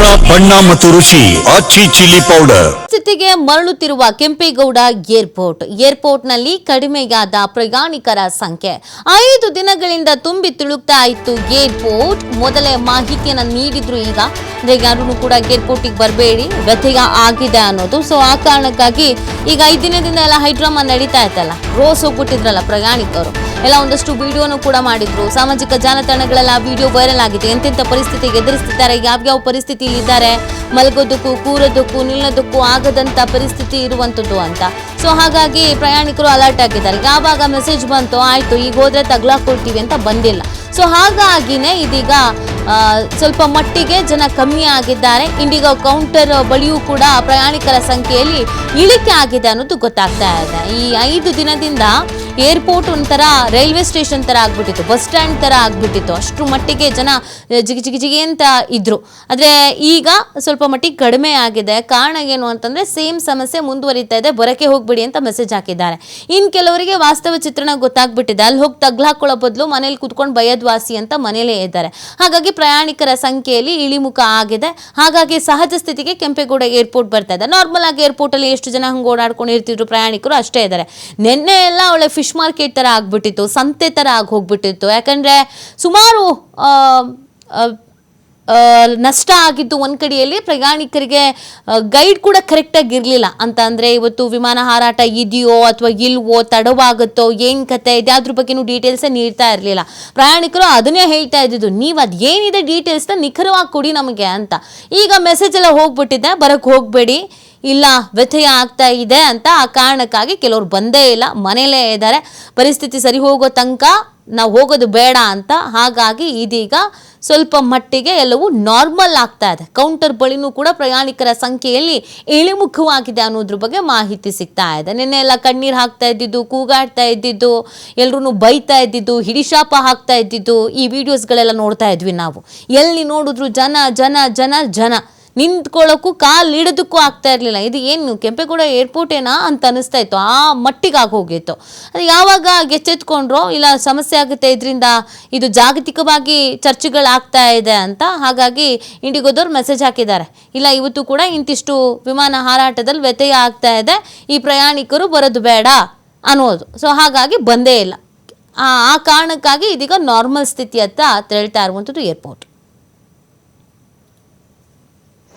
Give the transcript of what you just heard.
ಖಾರ ಬಣ್ಣ ಮತ್ತು ರುಚಿ ಆಚಿ ಚಿಲ್ಲಿ ಪೌಡರ್. ಸ್ಥಿತಿಗೆ ಮರಳುತ್ತಿರುವ ಕೆಂಪೇಗೌಡ ಏರ್ಪೋರ್ಟ್. ಏರ್ಪೋರ್ಟ್ನಲ್ಲಿ ಕಡಿಮೆಯಾದ ಪ್ರಯಾಣಿಕರ ಸಂಖ್ಯೆ. ಐದು ದಿನಗಳಿಂದ ತುಂಬಿ ತುಳುಕ್ತಾ ಇತ್ತು ಏರ್ಪೋರ್ಟ್. ಮೊದಲೇ ಮಾಹಿತಿಯನ್ನು ನೀಡಿದ್ರು ಈಗ. ಅಂದ್ರೆ ಯಾರೂ ಕೂಡ ಏರ್ಪೋರ್ಟಿಗೆ ಬರಬೇಡಿ ವ್ಯತ್ಯಯ ಆಗಿದೆ ಅನ್ನೋದು. ಸೊ ಆ ಕಾರಣಕ್ಕಾಗಿ ಈಗ ಐದು ದಿನದಿಂದ ಎಲ್ಲ ಹೈಡ್ರಾಮಾ ನಡೀತಾ ಇತ್ತಲ್ಲ. ರೋಸ್ ಹೋಗ್ಬಿಟ್ಟಿದ್ರಲ್ಲ ಪ್ರಯಾಣಿಕರು. ಎಲ್ಲ ಒಂದಷ್ಟು ವಿಡಿಯೋನು ಕೂಡ ಮಾಡಿದ್ರು. ಸಾಮಾಜಿಕ ಜಾಲತಾಣಗಳೆಲ್ಲ ವಿಡಿಯೋ ವೈರಲ್ ಆಗಿದೆ. ಎಂತೆಂಥ ಪರಿಸ್ಥಿತಿ ಎದುರಿಸ್ತಿದ್ದಾರೆ. ಯಾವ್ಯಾವ ಪರಿಸ್ಥಿತಿ ಇದ್ದಾರೆ ಮಲಗೋದಕ್ಕೂ, ಕೂರೋದಕ್ಕೂ, ನಿಲ್ಲೋದಕ್ಕೂ ಆಗದಂತ ಪರಿಸ್ಥಿತಿ ಇರುವಂಥದ್ದು ಅಂತ. ಸೊ ಹಾಗಾಗಿ ಪ್ರಯಾಣಿಕರು ಅಲರ್ಟ್ ಆಗಿದ್ದಾರೆ. ಯಾವಾಗ ಮೆಸೇಜ್ ಬಂತು ಆಯಿತು, ಈಗ ಹೋದ್ರೆ ತಗ್ಲಾಕೊಳ್ತೀವಿ ಅಂತ ಬಂದಿಲ್ಲ. ಸೊ ಹಾಗಾಗಿನೇ ಇದೀಗ ಸ್ವಲ್ಪ ಮಟ್ಟಿಗೆ ಜನ ಕಮ್ಮಿ ಆಗಿದ್ದಾರೆ. ಇಂಡಿಗೋ ಕೌಂಟರ್ ಬಳಿಯೂ ಕೂಡ ಪ್ರಯಾಣಿಕರ ಸಂಖ್ಯೆಯಲ್ಲಿ ಇಳಿಕೆ ಆಗಿದೆ ಅನ್ನೋದು ಗೊತ್ತಾಗ್ತಾ ಇದೆ. ಈ ಐದು ದಿನದಿಂದ ಏರ್ಪೋರ್ಟ್ ಒಂಥರ ರೈಲ್ವೆ ಸ್ಟೇಷನ್ ತರ ಆಗ್ಬಿಟ್ಟಿತ್ತು. ಬಸ್ ಸ್ಟ್ಯಾಂಡ್ ತರ ಆಗ್ಬಿಟ್ಟಿತ್ತು. ಅಷ್ಟು ಮಟ್ಟಿಗೆ ಜನ ಜಿಗಿ ಜಿಗಿ ಜಿಗಿ ಅಂತ ಇದ್ರು. ಆದರೆ ಈಗ ಸ್ವಲ್ಪ ಮಟ್ಟಿಗೆ ಕಡಿಮೆ ಆಗಿದೆ. ಕಾರಣ ಏನು ಅಂತಂದ್ರೆ ಸೇಮ್ ಸಮಸ್ಯೆ ಮುಂದುವರಿತಾ ಇದೆ. ಬರಕ್ಕೆ ಹೋಗ್ಬಿಡಿ ಅಂತ ಮೆಸೇಜ್ ಹಾಕಿದ್ದಾರೆ. ಇನ್ ಕೆಲವರಿಗೆ ವಾಸ್ತವ ಚಿತ್ರಣ ಗೊತ್ತಾಗ್ಬಿಟ್ಟಿದೆ. ಅಲ್ಲಿ ಹೋಗಿ ತಗ್ಲಾಕೊಳ್ಳೋ ಬದಲು ಮನೇಲಿ ಕುತ್ಕೊಂಡು ಬಯದ್ವಾಸಿ ಅಂತ ಮನೇಲೇ ಇದ್ದಾರೆ. ಹಾಗಾಗಿ ಪ್ರಯಾಣಿಕರ ಸಂಖ್ಯೆಯಲ್ಲಿ ಇಳಿಮುಖ ಆಗಿದೆ. ಹಾಗಾಗಿ ಸಹಜ ಸ್ಥಿತಿಗೆ ಕೆಂಪೇಗೌಡ ಏರ್ಪೋರ್ಟ್ ಬರ್ತಾ ಇದೆ. ನಾರ್ಮಲ್ ಆಗಿ ಏರ್ಪೋರ್ಟ್ ಅಲ್ಲಿ ಎಷ್ಟು ಜನ ಹಂಗೆ ಓಡಾಡ್ಕೊಂಡು ಇರ್ತಿದ್ರು ಪ್ರಯಾಣಿಕರು ಅಷ್ಟೇ ಇದ್ದಾರೆ. ನಿನ್ನೆ ಎಲ್ಲ ಒಳ್ಳೆ ಫಿಶ್ ಮಾರ್ಕೆಟ್ ತರ ಆಗಿಬಿಟ್ಟಿತ್ತು, ಸಂತೆ ತರ ಆಗಿ ಹೋಗ್ಬಿಟ್ಟಿತ್ತು. ಯಾಕಂದ್ರೆ ಸುಮಾರು ನಷ್ಟ ಆಗಿದ್ದು ಒಂದು ಕಡೆಯಲ್ಲಿ ಪ್ರಯಾಣಿಕರಿಗೆ ಗೈಡ್ ಕೂಡ ಕರೆಕ್ಟಾಗಿ ಇರಲಿಲ್ಲ. ಅಂತ ಅಂದರೆ ಇವತ್ತು ವಿಮಾನ ಹಾರಾಟ ಇದೆಯೋ ಅಥವಾ ಇಲ್ವೋ, ತಡವಾಗುತ್ತೋ, ಏನು ಕತೆ ಇದ್ಯಾವ್ದ್ರ ಬಗ್ಗೆನೂ ಡೀಟೇಲ್ಸೇ ನೀಡ್ತಾ ಇರಲಿಲ್ಲ. ಪ್ರಯಾಣಿಕರು ಅದನ್ನೇ ಹೇಳ್ತಾ ಇದ್ದಿದ್ದು, ನೀವು ಅದು ಏನಿದೆ ಡೀಟೇಲ್ಸ್ನ ನಿಖರವಾಗಿ ಕೊಡಿ ನಮಗೆ ಅಂತ. ಈಗ ಮೆಸೇಜ್ ಎಲ್ಲ ಹೋಗ್ಬಿಟ್ಟಿದೆ ಬರೋಕ್ಕೆ ಹೋಗಬೇಡಿ. ಇಲ್ಲ, ವ್ಯಥೆಯ ಆಗ್ತಾ ಇದೆ ಅಂತ ಆ ಕಾರಣಕ್ಕಾಗಿ ಕೆಲವರು ಬಂದೇ ಇಲ್ಲ, ಮನೆಯಲ್ಲೇ ಇದ್ದಾರೆ. ಪರಿಸ್ಥಿತಿ ಸರಿ ಹೋಗೋ ತನಕ ನಾವು ಹೋಗೋದು ಬೇಡ ಅಂತ. ಹಾಗಾಗಿ ಇದೀಗ ಸ್ವಲ್ಪ ಮಟ್ಟಿಗೆ ಎಲ್ಲವೂ ನಾರ್ಮಲ್ ಆಗ್ತಾ ಇದೆ. ಕೌಂಟರ್ ಬಳಿನೂ ಕೂಡ ಪ್ರಯಾಣಿಕರ ಸಂಖ್ಯೆಯಲ್ಲಿ ಇಳಿಮುಖವಾಗಿದೆ ಅನ್ನೋದ್ರ ಬಗ್ಗೆ ಮಾಹಿತಿ ಸಿಗ್ತಾ ಇದೆ. ನಿನ್ನೆ ಎಲ್ಲ ಕಣ್ಣೀರು ಹಾಕ್ತಾ ಇದ್ದಿದ್ದು, ಕೂಗಾಡ್ತಾ ಇದ್ದಿದ್ದು ಎಲ್ರೂ ಬೈತಾ ಇದ್ದಿದ್ದು, ಹಿಡಿಶಾಪ ಹಾಕ್ತಾ ಇದ್ದಿದ್ದು, ಈ ವಿಡಿಯೋಸ್ಗಳೆಲ್ಲ ನೋಡ್ತಾ ಇದ್ವಿ ನಾವು. ಎಲ್ಲಿ ನೋಡಿದ್ರು ಜನ ಜನ ಜನ ಜನ. ನಿಂತ್ಕೊಳ್ಳೋಕ್ಕೂ ಕಾಲು ಇಡೋದಕ್ಕೂ ಆಗ್ತಾ ಇರಲಿಲ್ಲ. ಇದು ಏನು ಕೆಂಪೇಗೌಡ ಏರ್ಪೋರ್ಟ್ ಏನಾ ಅಂತ ಅನಿಸ್ತಾ ಇತ್ತು. ಆ ಮಟ್ಟಿಗೆ ಆಗೋಗಿತ್ತು ಅದು ಯಾವಾಗ ಎಚ್ಚೆತ್ಕೊಂಡ್ರೋ ಇಲ್ಲ ಸಮಸ್ಯೆ ಆಗುತ್ತೆ ಇದರಿಂದ ಇದು ಜಾಗತಿಕವಾಗಿ ಚರ್ಚೆಗಳಾಗ್ತಾ ಇದೆ ಅಂತ ಹಾಗಾಗಿ ಇಂಡಿಗೋದವ್ರು ಮೆಸೇಜ್ ಹಾಕಿದ್ದಾರೆ. ಇಲ್ಲ, ಇವತ್ತು ಕೂಡ ಇಂತಿಷ್ಟು ವಿಮಾನ ಹಾರಾಟದಲ್ಲಿ ವ್ಯತ್ಯಯ ಆಗ್ತಾ ಇದೆ. ಈ ಪ್ರಯಾಣಿಕರು ಬರೋದು ಬೇಡ ಅನ್ನೋದು. ಸೊ ಹಾಗಾಗಿ ಬಂದೇ ಇಲ್ಲ. ಆ ಕಾರಣಕ್ಕಾಗಿ ಇದೀಗ ನಾರ್ಮಲ್ ಸ್ಥಿತಿ ಅಂತ ತೆರಳ್ತಾ ಇರುವಂಥದ್ದು ಏರ್ಪೋರ್ಟ್.